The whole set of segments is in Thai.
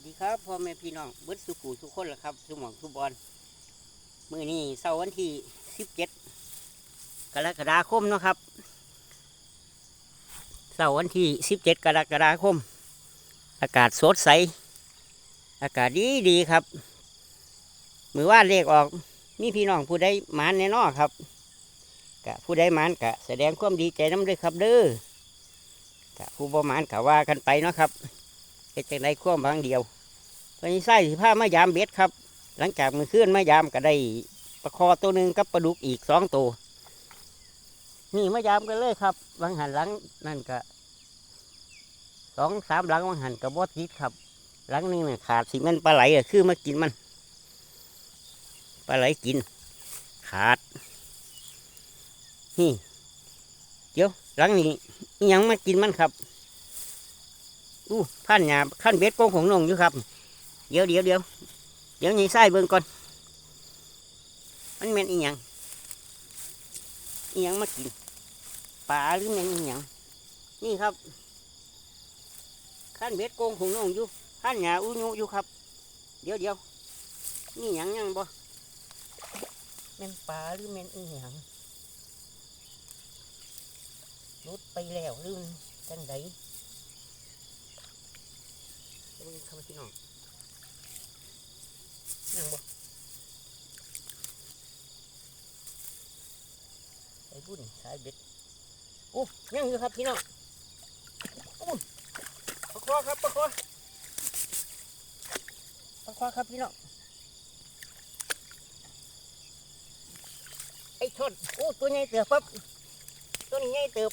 วัสดีครับพ่อแม่พี่น้องเบิดสุกูทุกคนละครับสุหมองสุบอลมือนี้เสาร์วันที่สิบเจ็ดกรกฎาคมนะครับเสาร์วันที่สิบเจ็ดกรกฎาคม อากาศสดใส อากาศดีดีครับ มือว่าเลขออกมีพี่น้องผู้ใดหมานแน่นอนครับกะผู้ใดหมานกะแสดงความดีใจน้ำด้วยครับเด้อกะผู้บ่หมานกะว่ากันไปเนาะครับเฮ็ดจังไดควมบางเดียว ตอนนี้ไส้สิผ้ามายามเบ็ดครับ หลังจากมือขึ้นมายามก็ได้ปลาคอตัวหนึ่งกับปลาดุกอีกสองตัวนี่มายามกันเลยครับบางหันหลังนั่นก็สองสามหลังบางหันกับบอติดครับ หลังหนึงเนี่ยขาดสิมันปลาไหลอะคือมากินมันปลาไหลกิน ขาดนี่เดี๋ยวหลังนี้ยังมากินมันครับอู้พันหยาขั้นเบ็ดโกงของนงอยู่ครับ เดี๋ยวเดี๋ยวเดี๋ยวเดี๋ยวนี่ไส้เบิ่งก่อน มันแม่นอีหยังอีหยังมากินปลาหรือแม่นอีหยังนี่ครับขั้นเบ็ดโกงของน้องอยู่ขั้นหยาอุญุอยู่ครับ เดี๋ยวเดี๋ยวนี่หยังยังบ่แม่นปลาหรือแม่นอีหยังรุดไปแล้วหรือมันจังไดเบิ่งเข้ามาพี่น้อง ยังบ่ไอ้บุญสายเบ็ดโอ้ยังอยู่ครับพี่น้องโอ้ยปลาคอครับปลาคอปลาคอครับพี่น้องไอ้ชนโอ้ตัวใหญ่เติบปั๊บตัวนี้ใหญ่เติบ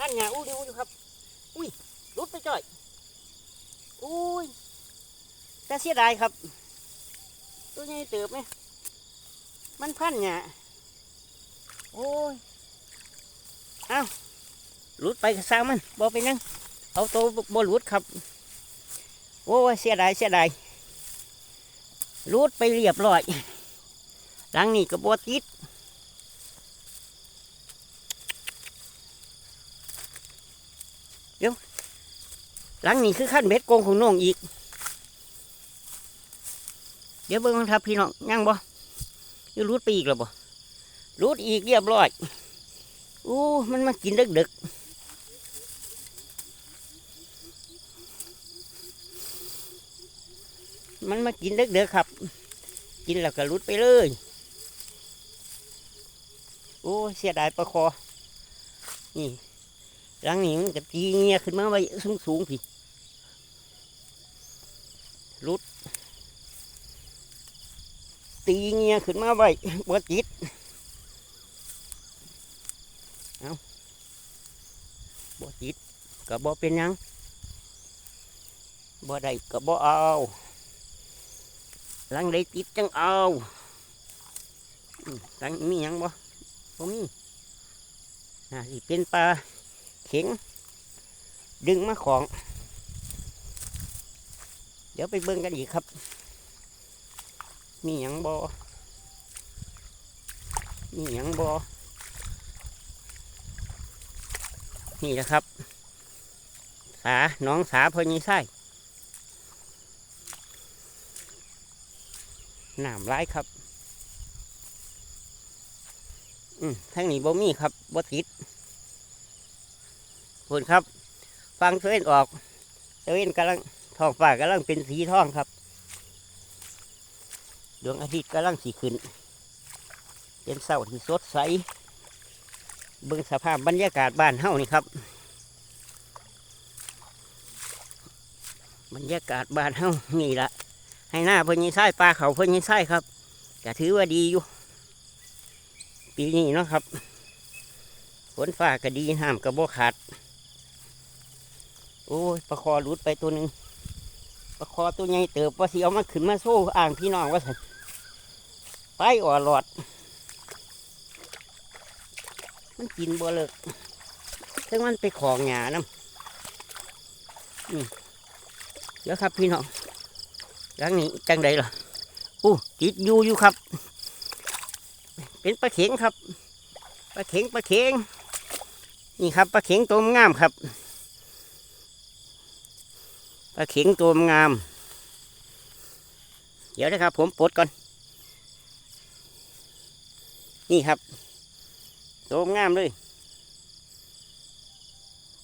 อันหยาอู้ดิอู้อยู่ครับ อุ้ยรุดไปจ่อย อุ้ยแต่เสียดายครับ ตัวใหญ่เติบไหมมันพันหยาโอ้ยเอ้ารุดไปก็สร้างมันบอไปนั่งเอาตัวบอรุดครับ โอ้ยเสียดายเสียดายรูดไปเรียบร้อยหลังนี้ก็บติด เดี๋ยว หลังนี้คือขั้นเบ็ดโกงของน้องอีก เดี๋ยวเบิ่งกันครับพี่น้องยังบ่ยังรูดไปอีกแล้วบ่รูดอีกเรียบร้อยอู้มันมากินดึกๆมันมากินเด็กครับ กินแล้วก็รุดไปเลยโอ้เสียดายปลาคอนี่ รังนี้มันก็ตีเงี้ยขึ้นมาไว้สูงสูงพี่รุด ตีเงี้ยขึ้นมาไว้บ่จิตเอาบ่จิตก็บ่เป็นยังบ่ได้ก็บ่เอาลังได้ติดจังเอาอืมหลังมียังบ่บ่มีน่าสิเป็นปลา เข็ง ดึงมาของ เดี๋ยวไปเบิ่งกันอีกครับ มีหยังบ่มีหยังบ่นี่นะครับ สาน้องสาพอยี่ไส้น้ำร้ายครับ อืมทางนี้บ่มีครับบ่ติด พูนครับ ฟังเสวนออกเสวนกำลังท้องฟ้ากำลังเป็นสีทองครับดวงอาทิตย์กำลังสีขึ้น เป็นเสาที่สดใสเบิ่งสภาพบรรยากาศบ้านเฮานี่ครับ บรรยากาศบ้านเฮานี่ละให้หน้าเพิ่นยังไส้ปลาเขาเพิ่นยังไส้ครับก็ถือว่าดีอยู่ ปีนี้เนาะครับฝนฟ้าก็ดีห้ามกระโบกขาด โอ้ยปลาคอหลุดไปตัวหนึ่งปลาคอตัวใหญ่เติบว่าสิเอามาขึ้นมาโซ่อ่างพี่น้องว่าสันไปอ่อหลอด มันกินบ่เลิกซึ่งมันไปของหยาน้ำนี่เดี๋ยวครับพี่น้องหลังนี้จังใดล่ะอู้ติดอยู่อยู่ครับ เป็นปลาเข็งครับปลาเข็งปลาเข็งนี่ครับปลาเข็งตัวงามครับ ปลาเข็งตัวงาม เดี๋ยวนะครับ ผมปลดก่อน นี่ครับตัวงามเลย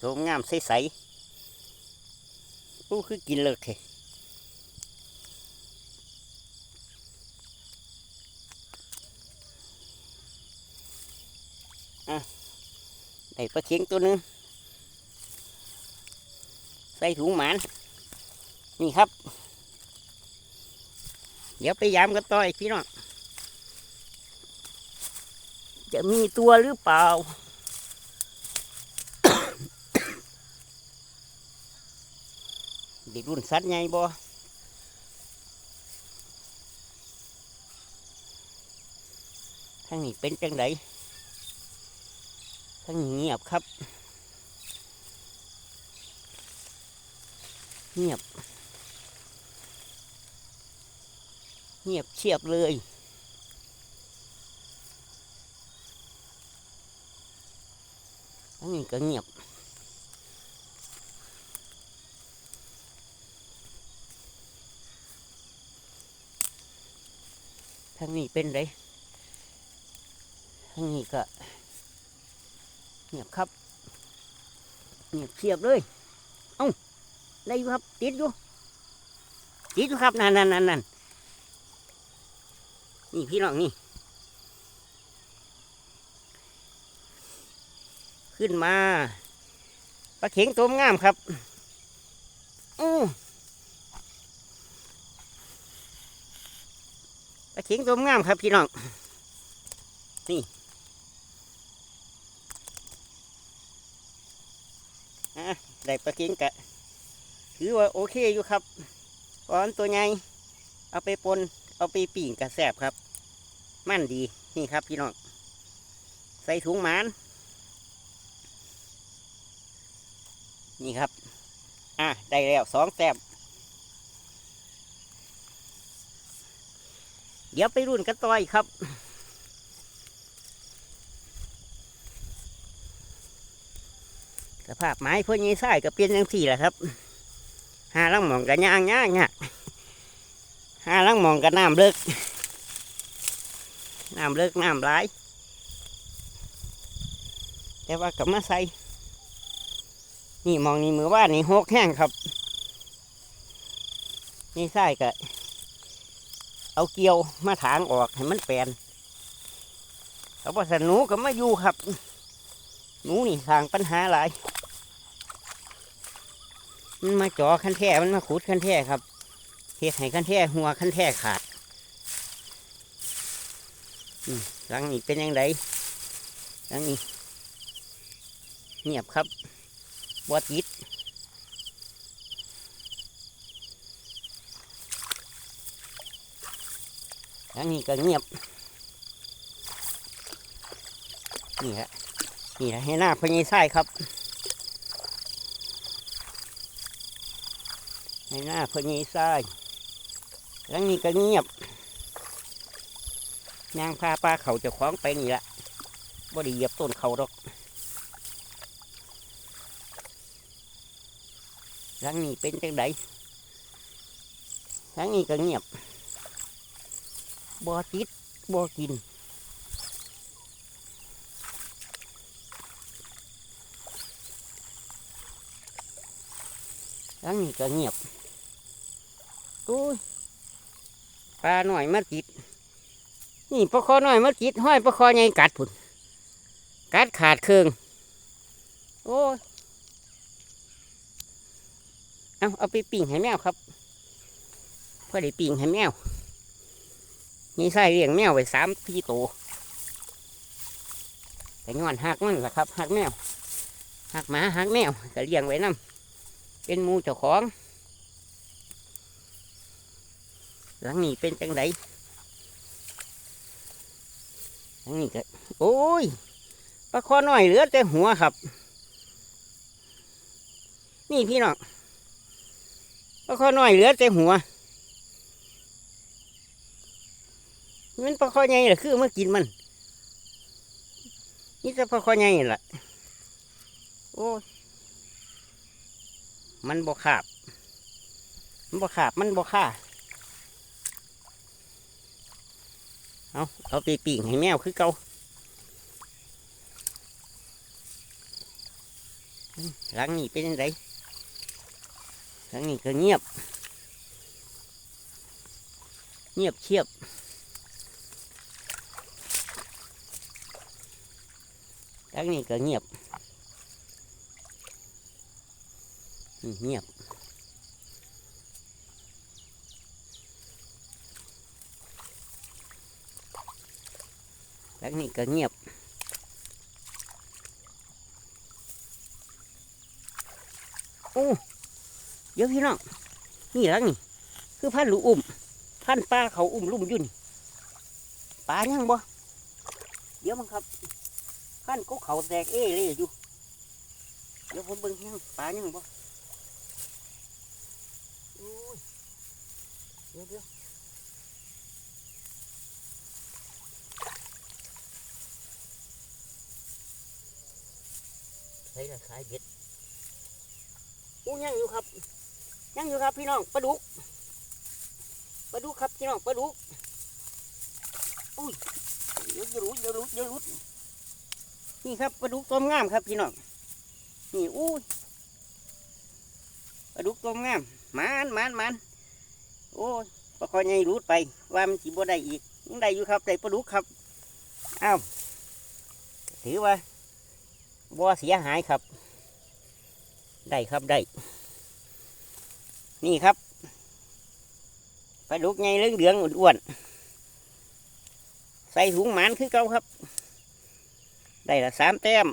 ตัวงามใสๆอู้คือกินเลิกเถอะอะได้ปลาเข็งตัวนึงใส่ถุงหมาน นี่ครับ เดี๋ยวไปยามกันต่ออีกพี่น้องจะมีตัวหรือเปล่าด็กรุ่นสัตว์ไงบ่ทางนี้เป็นจังไดทางนี้เงียบครับ เงียบ เงียบเชียบเลยทั้งนี้ก็เงียบ ทางนี้เป็นไรทางนี้ก็ เงียบครับ เงียบเชียบเลย เอ้า ได้อยู่ครับ ติดอยู่ ติดอยู่ครับ นั่นนั่นนั่น นี่พี่น้องนี่ ขึ้นมาปลาเข็งตัวงามครับอู้ปลาเข็งตัวงามครับพี่น้องนี่อะได้ปลาเข็งกะถือว่าโอเคอยู่ครับตอนตัวใหญ่เอาไปปนเอาไปปิ่งกระแสบครับ มั่นดีนี่ครับพี่น้องใส่ถุงหมานนี่ครับ อะได้แล้วสองแต้มเดี๋ยวไปรุ่นกันต่ออีกครับสภาพไม้พวกนี้ใส่ก็เป็นอย่างสี่แหละครับหาลังหมองกันย่างย่างเนี่ยหาลังหมองกันน้ำเลิก น้ำเลิกน้ำร้ายแต่ว่ากับมาใส่นี่มองนี่มือว่านี่หกแห้งครับ นี่ไส้ก็เอาเกลียวมาถางออกให้มันแปลนเอาภาษาหนูก็มาอยู่ครับหนูนี่สร้างปัญหาหลาย มันมาจ่อคันแท่มันมาขุดคันแท่ครับเฮ็ดให้คันแท่หัวคันแท่ขาด อืมหลังนี้เป็นยังไงหลังนี้เงียบครับบอติดอันนี้ก็เงียบ นี่ฮะนี่ฮะให้หน้าพญายไส้ครับให้หน้าพญายไส้แล้วนี่ก็เงียบ ยางพาปลาเขาจะคล้าของไปนี่ละบ่ได้เหยียบต้นเขาดอกหลังนี้เป็นจังไดหลังนี้ก็เงียบบ่ติดบ่กินหลังนี้ก็เงียบโอ้ยปลาหน่อยมาติด นี่ปลาคอน่อยมาติดห้อยปลาคอใหญ่กัดผุนกัดขาดเครื่องโอ้เอาเอาไปปิ่งให้แมวครับเพื่อได้ปิ่งให้แมวนี่ใส่เลี้ยงแมวไว้สามพี่โตแต่งอนหักมันแหละครับหักแมวหักหมาหักแมวก็เลี้ยงไว้นํเป็นมูเจ้าของ หลังนี้เป็นจังได นี้ก็โอ้ยปลาคอน้อยเหลือแต่หัวครับ นี่พี่น้องปลาคอน้อยเหลือแต่หัวมันปลาคอใหญ่เหรอคือเมื่อกินมัน นี่จะปลาคอใหญ่แหละโอ้ยมันบ่ขาบ มันบ่ขาบมันบ่ค่า เอาเอาไปปิ่งให้แมวคือเก่าหลังนี้เป็นยังไงหลังนี้ก็เงียบ เงียบเชียบหลังนี้ก็เงียบ เงียบ หลังนี้ก็เงียบโอ้เดี๋ยวพี่น้องนี่หลังนี่ คือพันลูกอุ้มพันปลาเขาอุ้มลุ่มยุ่นปลายังบ่เดี๋ยวมันครับพันก็เขาแตกเอ้เลยอยู่เดี๋ยวผมเบิ่งยังปลายังบ่เดี๋ยวเดี๋ยว ใส่ละสายเบ็ดอู้ยังอยู่ครับยังอยู่ครับพี่น้องปลาดุกปลาดุกครับพี่น้องปลาดุกอุ้ยเดี๋ยวจะรู้เดี๋ยวรู้เดี๋ยวรู้นี่ครับปลาดุกตัวงามครับพี่น้องนี่อุ้ยปลาดุกตัวงามมันมันมันโอ้ยปลาคอยใหญ่รูดไปว่ามันสิบ่ได้อีกยังได้อยู่ครับได้ปลาดุกครับอ้าวถือว่า บ่เสียหายครับ ได้ครับได้ นี่ครับปลาดุกไงเหลืองเหลืองอ้วนๆใส่ถุงหมานคือเก่าครับ ได้ละสามแต้ม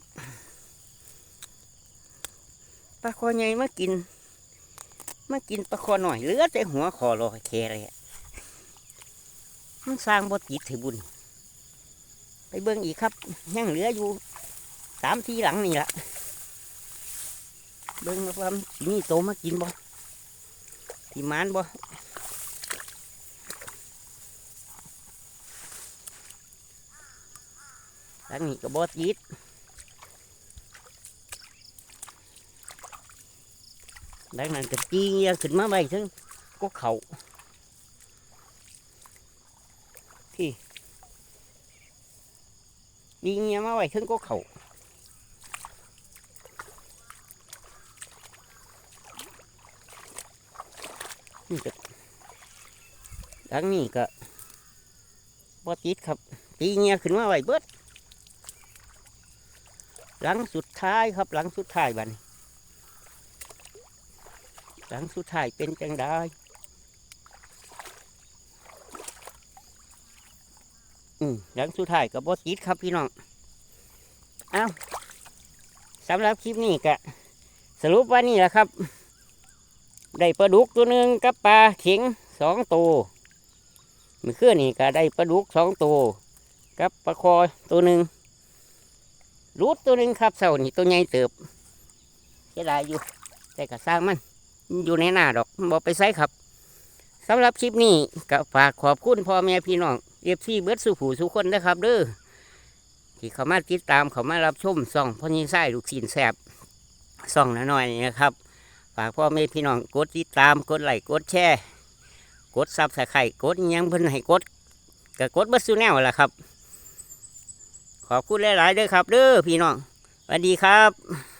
ปลาคอใหญ่มากิน มากินปลาคอหน่อยเหลือแต่หัวคอรอแค่เลยอะมันสร้างบทจิตถือบุญ ไปเบิ่งอีกครับ ยังเหลืออยู่ สามทีหลังนี่ละเบิ่งมาความสิมีโตมากินบ่ที่มานบ่ทางนี้ก็บ่ติดดังนั้นก็จีเงียขึ้นมาไว้ถึงก็เขาที่จีเงี้ยมาไว้ถึงก็เขา นี่ก็หลังนี้ก็บ่ติดครับ ตีเงียขึ้นมาไว้เบิดหลังสุดท้ายครับ หลังสุดท้ายบันหลังสุดท้ายเป็นจังได้อืมหลังสุดท้ายก็บ่ติดครับพี่น้องเอ้าสำหรับคลิปนี้ก็สรุปว่านี่แหละครับ ได้ปลาดุกตัวหนึ่งกับปลาเข็งสองตัวเมื่อคืนนี่ก็ได้ปลาดุกสองตัวกับปลาคอตัวหนึ่งรูดตัวหนึ่งครับเสานี่ตัวใหญ่เติบเสียดายอยู่ แต่ก็สร้างมัน อยู่ในหน้าดอกบอไปใส่ครับสำหรับคลิปนี้ก็ฝากขอบคุณพ่อแม่พี่น้องเอฟซีเบิร์ดสุผูสุคนนะครับ เด้อที่เขามาติดตามเขามารับชมส่องพ่อยี่ไส้ลูกศินแสบส่องน้อยๆนะครับากพ่อแม่พี่น้องกดติดตามกดไลค์กดแชร์กดซับสไครต์กดยังเพิ่นให้กดก็กดบัสซูแนวแหละครับ ขอบคุณหลายๆเด้อครับ เด้อพี่น้องสวัสดีครับ